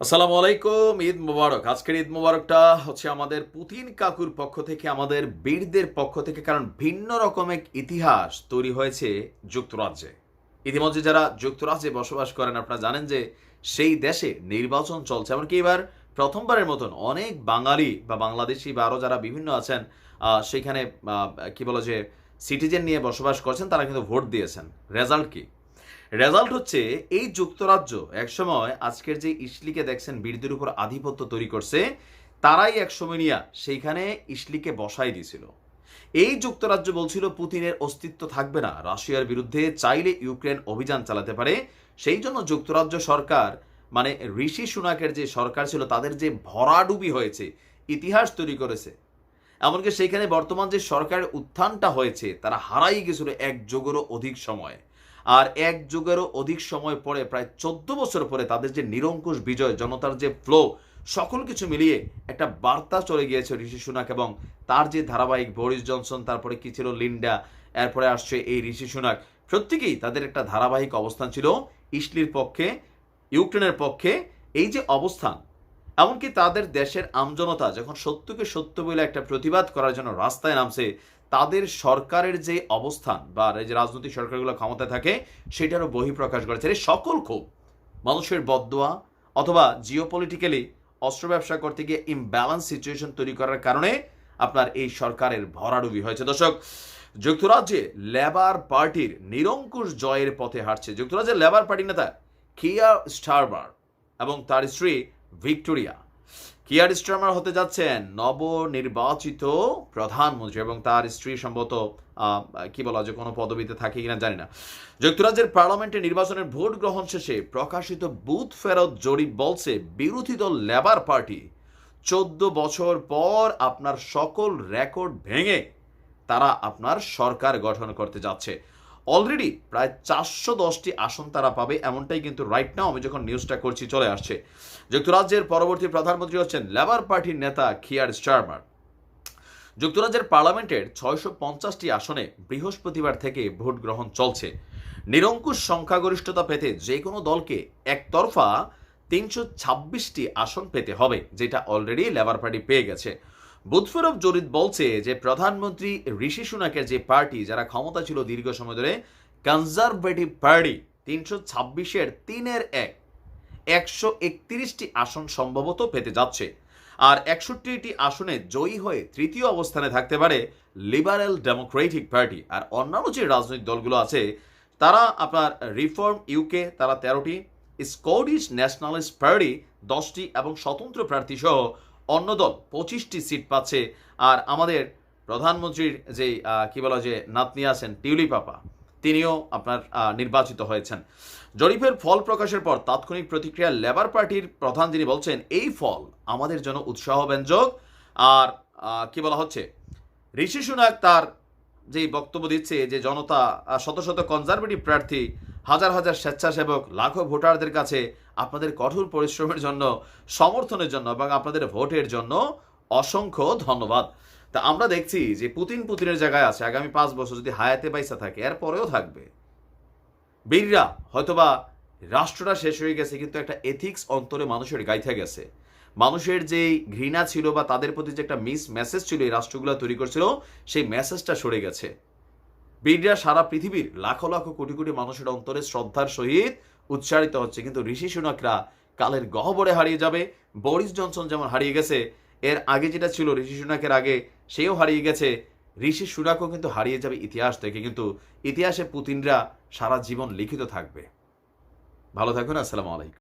আসসালামু আলাইকুম ঈদ মুবারক। আজকের ঈদ মুবারকটা হচ্ছে আমাদের পুতিন কাকুর পক্ষ থেকে আমাদের বীরদের পক্ষ থেকে কারণ ভিন্ন রকমের ইতিহাস তৈরি হয়েছে যুক্তরাজ্যে। ইতিমধ্যে যারা যুক্তরাজ্যে বসবাস করেন আপনারা জানেন যে সেই দেশে নির্বাচন চলছে। এমনকি এবার প্রথমবারের মতন অনেক বাঙালি বা বাংলাদেশি বা আরও যারা বিভিন্ন আছেন আহ, সেইখানে কি বলো যে সিটিজেন নিয়ে বসবাস করছেন তারা কিন্তু ভোট দিয়েছেন। রেজাল্ট কি? রেজাল্ট হচ্ছে, এই যুক্তরাজ্য একসময় আজকের যে ইসলিকে দেখছেন বীরদের উপর আধিপত্য তৈরি করছে, তারাই একসময় নিয়ে সেইখানে ইসলিকে বসাই দিয়েছিল। এই যুক্তরাজ্য বলছিল, পুতিনের অস্তিত্ব থাকবে না, রাশিয়ার বিরুদ্ধে চাইলে ইউক্রেন অভিযান চালাতে পারে। সেই জন্য যুক্তরাজ্য সরকার মানে ঋষি সুনাকের যে সরকার ছিল, তাদের যে ভরাডুবি হয়েছে, ইতিহাস তৈরি করেছে। এমনকি সেইখানে বর্তমান যে সরকারের উত্থানটা হয়েছে, তারা হারাই গেছিল এক যুগেরও অধিক সময়। আর এক যুগেরও অধিক সময় পরে, প্রায় চোদ্দ বছর পরে তাদের যে নিরঙ্কুশ বিজয়, জনতার যে ফ্লো সকল কিছু মিলিয়ে একটা বার্তা চলে গিয়েছে ঋষি সুনাক এবং তার যে ধারাবাহিক বরিস জনসন, তারপরে কি ছিল লিন্ডা, এরপরে আসছে এই ঋষি সুনাক। প্রত্যেকেই তাদের একটা ধারাবাহিক অবস্থান ছিল ইসলির পক্ষে, ইউক্রেনের পক্ষে। এই যে অবস্থান এমনকি তাদের দেশের আমজনতা যখন সত্যকে সত্য বলে একটা প্রতিবাদ করার জন্য রাস্তায় নামছে, তাদের সরকারের যে অবস্থান বা যে রাজনৈতিক সরকারগুলো ক্ষমতায় থাকে, সেটারও বহিঃপ্রকাশ করেছে। এই সকল ক্ষোভ মানুষের বদদোয়া অথবা জিওপলিটিক্যালি অস্ত্র ব্যবসা করতে গিয়ে ইমব্যালেন্স সিচুয়েশন তৈরি করার কারণে আপনার এই সরকারের ভরাডুবি হয়েছে। দর্শক, যুক্তরাজ্যে লেবার পার্টির নিরঙ্কুশ জয়ের পথে হাঁটছে। যুক্তরাজ্যের লেবার পার্টি নেতা কিয়া স্টারবার এবং তার স্ত্রী ভিক্টোরিয়া। কিয়ার স্টারমার হতে যাচ্ছেন নবনির্বাচিত প্রধানমন্ত্রী এবং তার স্ত্রী সম্ভবত কি বলা যে কোনো পদবিতে থাকে কিনা জানি না। যুক্তরাজ্যের পার্লামেন্টে নির্বাচনের ভোট গ্রহণ শেষে প্রকাশিত বুথ ফেরত জরিপ বলছে, বিরোধী দল, লেবার পার্টি, চোদ্দ বছর পর আপনার সকল রেকর্ড ভেঙে তারা আপনার সরকার গঠন করতে যাচ্ছে। অলরেডি প্রায় চারশো দশটি আসন তারা পাবে, এমনটাই কিন্তু রাইট নাও আমি যখন নিউজটা করছি চলে আসছে। যুক্তরাজ্যের পরবর্তী প্রধানমন্ত্রী হচ্ছেন লেবার পার্টির নেতা কিয়ার স্টারমার যুক্তরাজ্যের পার্লামেন্টের ছয়শো পঞ্চাশটি আসনে বৃহস্পতিবার থেকে ভোট গ্রহণ চলছে। নিরঙ্কুশ সংখ্যাগরিষ্ঠতা পেতে যে কোনো দলকে একতরফা তিনশো ছাব্বিশটি আসন পেতে হবে, যেটা অলরেডি লেবার পার্টি পেয়ে গেছে। বুথফেরব জরিত বলছে যে প্রধানমন্ত্রী ঋষি সুনাকের যে পার্টি, যারা ক্ষমতা ছিল দীর্ঘ সময় ধরে কনজারভেটিভ পার্টি তিনশো ছাব্বিশের তিনের এক। একশো একত্রিশটি আসন সম্ভবত পেতে যাচ্ছে। আর একষট্টিটি আসনে জয়ী হয়ে তৃতীয় অবস্থানে থাকতে পারে লিবারেল ডেমোক্রেটিক পার্টি আর অন্যান্য যে রাজনৈতিক দলগুলো আছে, তারা আপনার রিফর্ম ইউকে তারা তেরোটি। স্কটিশ ন্যাশনালিস্ট পার্টি দশটি এবং স্বতন্ত্র প্রার্থী সহ অন্য দল পঁচিশটি সিট পাচ্ছে। আর আমাদের প্রধানমন্ত্রীর যে কি বলা যে নাতনি আছেন টিউলি পাপা তিনিও আপনার নির্বাচিত হয়েছেন। জরিপের ফল প্রকাশের পর তাৎক্ষণিক প্রতিক্রিয়া লেবার পার্টির প্রধান যিনি বলছেন এই ফল আমাদের জন্য উৎসাহব্যঞ্জক। আর আহ, কি বলা হচ্ছে ঋষি সুনাক তার যে বক্তব্য দিচ্ছে যে জনতা শত শত কনজারভেটিভ প্রার্থী হাজার হাজার স্বেচ্ছাসেবক লাখো ভোটারদের কাছে আপনাদের কঠোর পরিশ্রমের জন্য, সমর্থনের জন্য এবং আপনাদের ভোটের জন্য অসংখ্য ধন্যবাদ। তা আমরা দেখছি যে পুতিন পুতিনের জায়গায় আছে, আগামী পাঁচ বছর যদি হায়াতে পাইসা থাকে এর পরেও থাকবে। বীররা হয়তোবা রাষ্ট্রটা শেষ হয়ে গেছে, কিন্তু একটা এথিক্স অন্তরে মানুষের গাইথা গেছে। মানুষের যে ঘৃণা ছিল বা তাদের প্রতি যে একটা মিস মেসেজ ছিল, এই রাষ্ট্রগুলো তৈরি করছিল, সেই মেসেজটা সরে গেছে। বীররা সারা পৃথিবীর লাখো লাখো কোটি কোটি মানুষের অন্তরে শ্রদ্ধার সহিত উচ্চারিত হচ্ছে। কিন্তু ঋষি সুনাকরা কালের গহবরে হারিয়ে যাবে। বরিস জনসন যেমন হারিয়ে গেছে, এর আগে যেটা ছিল ঋষি সুনাকের আগে, সেও হারিয়ে গেছে। ঋষি সুনাকও কিন্তু হারিয়ে যাবে ইতিহাস থেকে। কিন্তু ইতিহাসে পুতিনরা সারা জীবন লিখিত থাকবে। ভালো থাকুন, আসসালামু আলাইকুম।